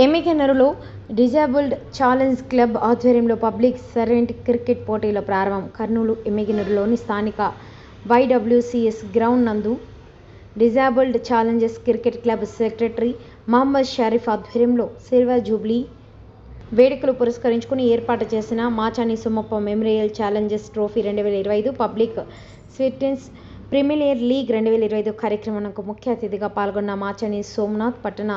ఎమ్మిగనూరులో disabled challenge club ఆధ్వర్యంలో public servant cricket పోటీల ప్రారంభం. కర్నూలు ఎమ్మిగనూరులోని స్థానిక వైడబ్ల్యూసిఎస్ గ్రౌండ్ నందు disabled challengers cricket club secretary Mohammed Sharif ఆధ్వర్యంలో సిల్వర్ జూబ్లీ వేడుకలు పురస్కరించుకుని ఏర్పాటు చేసిన Machani Sumappa memorial challengers trophy రెండు వేల ఇరవై ఐదు పబ్లిక్ స్విట్టిన్స్ ప్రీమియర్ లీగ్ రెండు వేల ఇరవై ఐదు కార్యక్రమానికి ముఖ్య అతిథిగా పాల్గొన్న మాచాని సోమనాథ్ పట్టణ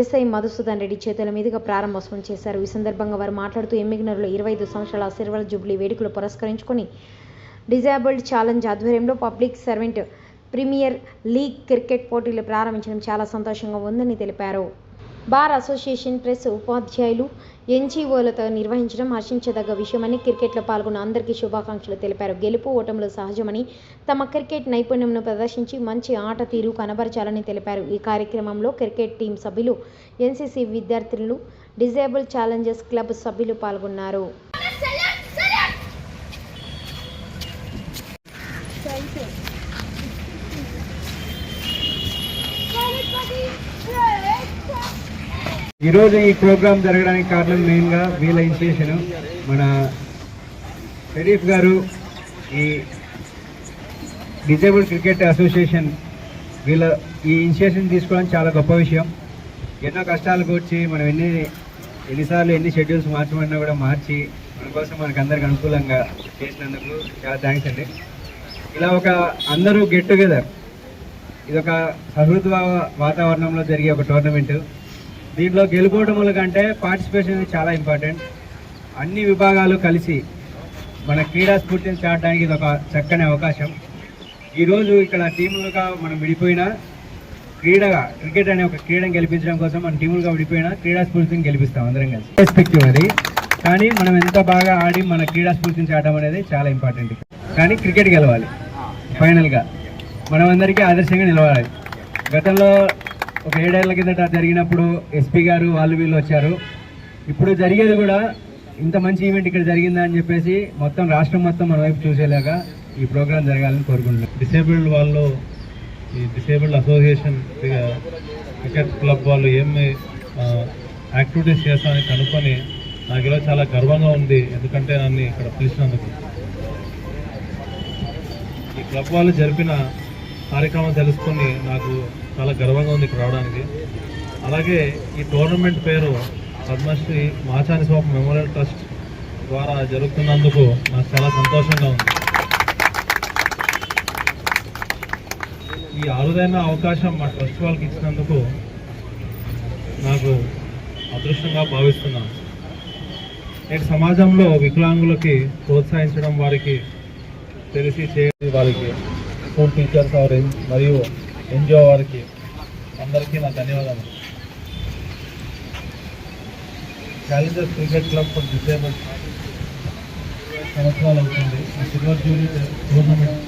ఎస్ఐ మధుసూదన్ రెడ్డి చేతుల మీదుగా ప్రారంభోత్సవం చేశారు. ఈ సందర్భంగా వారు మాట్లాడుతూ ఎమ్మిగనూరులో ఇరవై ఐదు సంవత్సరాల సిల్వర్ జూబ్లీ వేడుకలు పురస్కరించుకొని డిజేబుల్డ్ ఛాలెంజ్ ఆధ్వర్యంలో public servant premier league cricket పోటీలు ప్రారంభించడం చాలా సంతోషంగా ఉందని తెలిపారు. బార్ అసోసియేషన్ ప్రెస్ ఉపాధ్యాయులు ఎన్జీఓలతో నిర్వహించడం హర్షించదగ్గ విషయమని క్రికెట్లో పాల్గొన్న అందరికీ శుభాకాంక్షలు తెలిపారు. గెలుపు ఓటములు సహజమని తమ క్రికెట్ నైపుణ్యంను ప్రదర్శించి మంచి ఆట తీరు కనబరచాలని తెలిపారు. ఈ కార్యక్రమంలో క్రికెట్ టీం సభ్యులు ఎన్సీసీ విద్యార్థులు డిజేబుల్ ఛాలెంజర్స్ క్లబ్ సభ్యులు పాల్గొన్నారు. ఈరోజు ఈ ప్రోగ్రాం జరగడానికి కారణం మెయిన్గా వీళ్ళ ఇన్స్టిట్యూషన్ మన షరీఫ్ గారు ఈ డిజేబుల్ క్రికెట్ అసోసియేషన్ వీళ్ళ ఈ ఇనిషియేషన్ తీసుకోవడం చాలా గొప్ప విషయం. ఎన్నో కష్టాలు కూర్చి మనం ఎన్ని ఎన్నిసార్లు ఎన్ని షెడ్యూల్స్ మార్చమన్నా కూడా మార్చి మన కోసం మనకు అందరికి అనుకూలంగా చేసినందుకు చాలా థ్యాంక్స్ అండి. ఇలా ఒక అందరూ గెట్ టుగెదర్. ఇది ఒక సహృద్భావ వాతావరణంలో జరిగే ఒక టోర్నమెంట్. దీంట్లో గెలుపోవడముల కంటే పార్టిసిపేషన్ అనేది చాలా ఇంపార్టెంట్ అన్ని విభాగాలు కలిసి మన క్రీడా స్ఫూర్తిని చాటడానికి ఇది ఒక చక్కని అవకాశం. ఈరోజు ఇక్కడ టీములుగా మనం విడిపోయినా క్రీడగా క్రికెట్ అనే ఒక క్రీడను గెలిపించడం కోసం మన టీములుగా విడిపోయినా క్రీడా స్ఫూర్తిని గెలిపిస్తాం అందరం కలిసి. రెస్పెక్టివ్ అది. కానీ మనం ఎంత బాగా ఆడి మన క్రీడా స్ఫూర్తిని చాటం అనేది చాలా ఇంపార్టెంట్ కానీ క్రికెట్ గెలవాలి. ఫైనల్గా మనం అందరికీ ఆదర్శంగా నిలవాలి. గతంలో ఒక ఏడేళ్ళ కిందట జరిగినప్పుడు ఎస్పీ గారు వాళ్ళు వీళ్ళు వచ్చారు. ఇప్పుడు జరిగేది కూడా ఇంత మంచి ఈవెంట్ ఇక్కడ జరిగిందా అని చెప్పేసి మొత్తం రాష్ట్రం మొత్తం మన వైపు చూసేలాగా ఈ ప్రోగ్రాం జరగాలని కోరుకుంటున్నాం. డిసేబుల్డ్ వాళ్ళు ఈ డిసేబుల్డ్ అసోసియేషన్ క్రికెట్ క్లబ్ వాళ్ళు ఏమి యాక్టివిటీస్ చేస్తామని కనుక్కొని నాకు ఇలా చాలా గర్వంగా ఉంది. ఎందుకంటే నన్ను ఇక్కడ పిలిచినందుకు. ఈ క్లబ్ వాళ్ళు జరిపిన కార్యక్రమం తెలుసుకొని నాకు చాలా గర్వంగా ఉంది ఇక్కడ రావడానికి. అలాగే ఈ టోర్నమెంట్ పేరు పద్మశ్రీ మాచాని స్వామి మెమోరియల్ ట్రస్ట్ ద్వారా జరుగుతున్నందుకు నాకు చాలా సంతోషంగా ఉంది. ఈ అరుదైన అవకాశం మా ట్రస్ట్ వాళ్ళకి ఇచ్చినందుకు నాకు అదృష్టంగా భావిస్తున్నాను. నేటి సమాజంలో వికలాంగులకి ప్రోత్సహించడం వారికి తెలిసి చేయాలి వారికి స్కూల్ టీచర్స్ ఆర్ మరియు ఎన్జిఓ వారికి అందరికీ నా ధన్యవాదాలు. Challengers cricket club for disable సంవత్సరాలు అవుతుంది. సిల్వర్ జూబ్లీ టోర్నమెంట్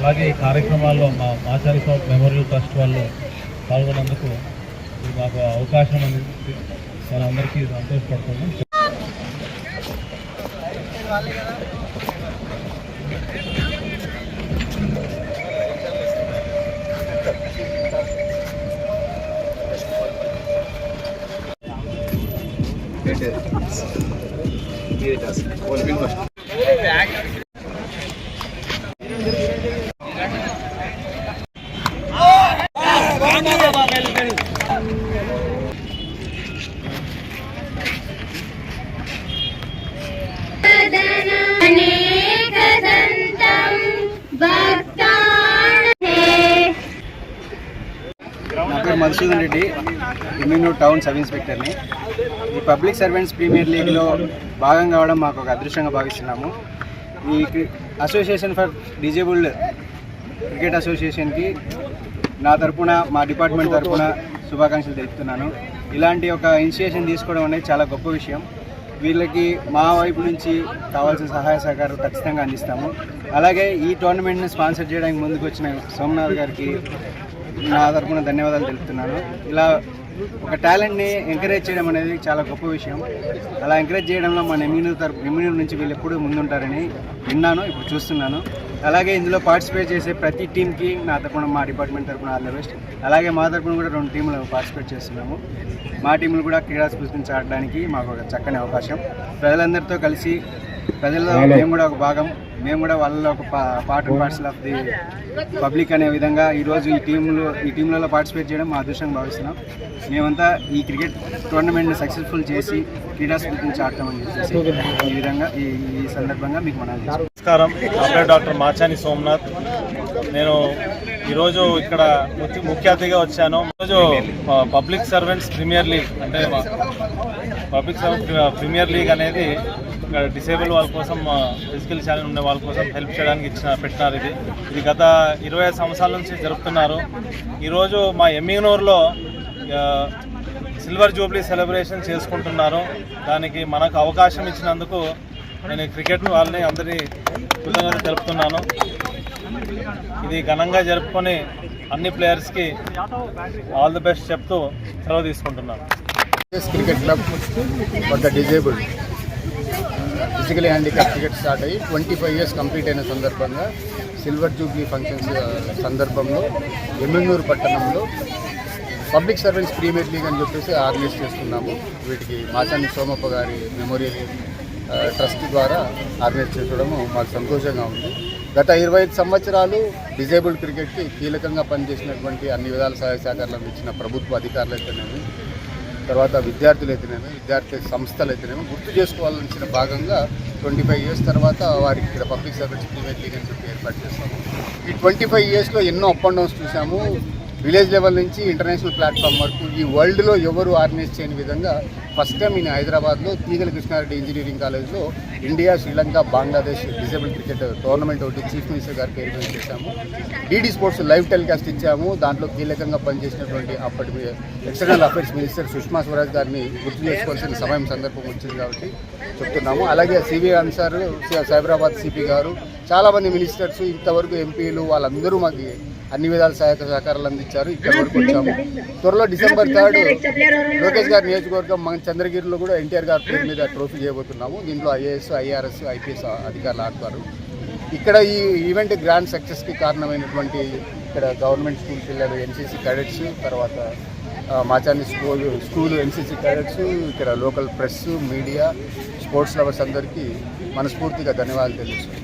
అలాగే ఈ కార్యక్రమాల్లో మా ఆచార్య స్వామి మెమోరియల్ ట్రస్ట్ వాళ్ళు పాల్గొన్నందుకు మాకు అవకాశం అనేది నేను అందరికీ సంతోషపడుతున్నాను అనేకదంతం భక్తాణే నా పేరు మధుసూదన్ రెడ్డి ఎమ్మినూరు టౌన్ సబ్ ఇన్స్పెక్టర్ని. ఈ పబ్లిక్ సర్వెంట్స్ ప్రీమియర్ లీగ్లో భాగం కావడం మాకు ఒక అదృష్టంగా భావిస్తున్నాము. ఈ క్రి- అసోసియేషన్ ఫర్ డిజేబుల్డ్ క్రికెట్ అసోసియేషన్కి నా తరపున మా డిపార్ట్మెంట్ తరపున శుభాకాంక్షలు తెలుపుతున్నాను. ఇలాంటి ఒక ఇనిషియేషన్ తీసుకోవడం అనేది చాలా గొప్ప విషయం. వీళ్ళకి మా వైపు నుంచి కావాల్సిన సహాయ సహకారం ఖచ్చితంగా అందిస్తాము. అలాగే ఈ టోర్నమెంట్ని స్పాన్సర్ చేయడానికి ముందుకు వచ్చిన సోమనాథ్ గారికి నా తరపున ధన్యవాదాలు తెలుపుతున్నాను. ఇలా ఒక టాలెంట్ని ఎంకరేజ్ చేయడం అనేది చాలా గొప్ప విషయం. అలా ఎంకరేజ్ చేయడంలో మన ఎమ్యూనిటీ తరపు ఎమ్యూనిటీ నుంచి వీళ్ళు ఎప్పుడు ముందుంటారని విన్నాను ఇప్పుడు చూస్తున్నాను. అలాగే ఇందులో పార్టిసిపేట్ చేసే ప్రతి టీంకి నా తరపున మా డిపార్ట్మెంట్ తరపున ఆల్ ద బెస్ట్ అలాగే మా తరపున కూడా రెండు టీంలు పార్టిసిపేట్ చేస్తున్నాము. మా టీంలు కూడా క్రీడా స్ఫూర్తిని చాటడానికి మాకు ఒక చక్కని అవకాశం. ప్రజలందరితో కలిసి ప్రజల్లో మేము కూడా ఒక భాగం. మేము కూడా వాళ్ళలో ఒక part and parcel of the public అనే విధంగా ఈరోజు ఈ టీంలో ఈ టీంలలో పార్టిసిపేట్ చేయడం మా అదృష్టంగా భావిస్తున్నాం. మేమంతా ఈ క్రికెట్ టోర్నమెంట్ని సక్సెస్ఫుల్ చేసి క్రీడా స్ఫూర్తిని చాటుతామని చెప్పేసి ఈ విధంగా ఈ ఈ సందర్భంగా మీకు మనవి నమస్కారం. డాక్టర్ మాచాని సోమనాథ్. నేను ఈరోజు ఇక్కడ ముఖ్య ముఖ్య అతిథిగా వచ్చాను. ఈరోజు పబ్లిక్ సర్వెంట్స్ ప్రీమియర్ లీగ్ అంటే మా- పబ్లిక్ సర్వెంట్ ప్రీమియర్ లీగ్ అనేది డిసేబుల్ వాళ్ళ కోసం ఫిజికల్ ఛాలెంజ్ ఉన్న వాళ్ళ కోసం హెల్ప్ చేయడానికి ఇచ్చిన పెట్టినారు ఇది. ఇది గత ఇరవై సంవత్సరాల నుంచి జరుపుతున్నారు. ఈరోజు మా ఎమ్మిగనూరులో సిల్వర్ జూబ్లీ సెలబ్రేషన్ చేసుకుంటున్నారు. దానికి మనకు అవకాశం ఇచ్చినందుకు నేను క్రికెట్ వాళ్ళని అందరినీ కృతజ్ఞత తెలుపుతున్నాను ఇది ఘనంగా జరుపుకొని అన్ని ప్లేయర్స్కి ఆల్ ది బెస్ట్ చెప్తూ సెలవు తీసుకుంటున్నాను. Cricket club for the disabled physically handicap cricket start అయ్యి ట్వంటీ ఫైవ్ ఇయర్స్ కంప్లీట్ అయిన సందర్భంగా సిల్వర్ జూబ్లీ ఫంక్షన్స్ సందర్భంలో ఎమ్మెన్నూరు పట్టణంలో పబ్లిక్ సర్వెంట్స్ ప్రీమియర్ లీగ్ అని చెప్పేసి ఆర్గనైజ్ చేస్తున్నాము. వీటికి మాచాని సోమప్ప గారి మెమోరియల్ ట్రస్ట్ ద్వారా ఆర్గనైజ్ చేసుకోవడము మాకు సంతోషంగా ఉంది. గత ఇరవై ఐదు సంవత్సరాలు డిజేబుల్డ్ క్రికెట్కి కీలకంగా పనిచేసినటువంటి అన్ని విధాల సహాయ సహకారాలను అందించిన ప్రభుత్వ అధికారులు అయితేనేమి తర్వాత విద్యార్థులు అయితేనేమి విద్యార్థి సంస్థలు అయితేనేమి గుర్తు చేసుకోవాల్సిన భాగంగా ట్వంటీ ఫైవ్ ఇయర్స్ తర్వాత వారికి ఇక్కడ పబ్లిక్ సర్వీస్ ప్రీమియర్ లీగ్ అని చెప్పి ఏర్పాటు చేస్తాము. ఈ ట్వంటీ ఫైవ్ ఇయర్స్లో ఎన్నో అప్ అండ్ డౌన్స్ చూసాము విలేజ్ లెవెల్ నుంచి ఇంటర్నేషనల్ ప్లాట్ఫామ్ వరకు ఈ వరల్డ్లో ఎవరు ఆర్గనైజ్ చేయని విధంగా ఫస్ట్ టైం ఈయన హైదరాబాద్లో తీగల కృష్ణారెడ్డి ఇంజనీరింగ్ కాలేజ్లో India Sri Lanka Bangladesh disable cricket tournament ఒకటి చీఫ్ మినిస్టర్ గారికి ఏర్పాటు చేశాము. డీడీ స్పోర్ట్స్ లైవ్ టెలికాస్ట్ ఇచ్చాము. దాంట్లో కీలకంగా పనిచేసినటువంటి అప్పటి external affairs minister Sushma Swaraj గారిని గుర్తు చేసుకోవాల్సిన సమయం సందర్భం వచ్చింది కాబట్టి చెప్తున్నాము. అలాగే సివి అన్సార్ సైబరాబాద్ సిపి గారు చాలామంది మినిస్టర్స్ ఇంతవరకు ఎంపీలు వాళ్ళందరూ మాకు అన్ని విధాల సహాయక సహకారాలు అందించారు. ఇక్కడ వరకు వచ్చాము. త్వరలో డిసెంబర్ థర్డ్ లోకేష్ గారి నియోజకవర్గం మన చంద్రగిరిలో కూడా ఎన్టీఆర్ గారి పేరు మీద ట్రోఫీ చేయబోతున్నాము. దీంట్లో ఐఏఎస్ ఐఆర్ఎస్ ఐపీఎస్ అధికారులు ఆడతారు. ఇక్కడ ఈ ఈవెంట్ గ్రాండ్ సక్సెస్కి కారణమైనటువంటి ఇక్కడ గవర్నమెంట్ స్కూల్ పిల్లలు ఎన్సీసీ క్యాడెట్స్ తర్వాత Machani school school NCC cadets ఇక్కడ local press media sports lovers అందరికీ మనస్ఫూర్తిగా ధన్యవాదాలు తెలుస్తుంది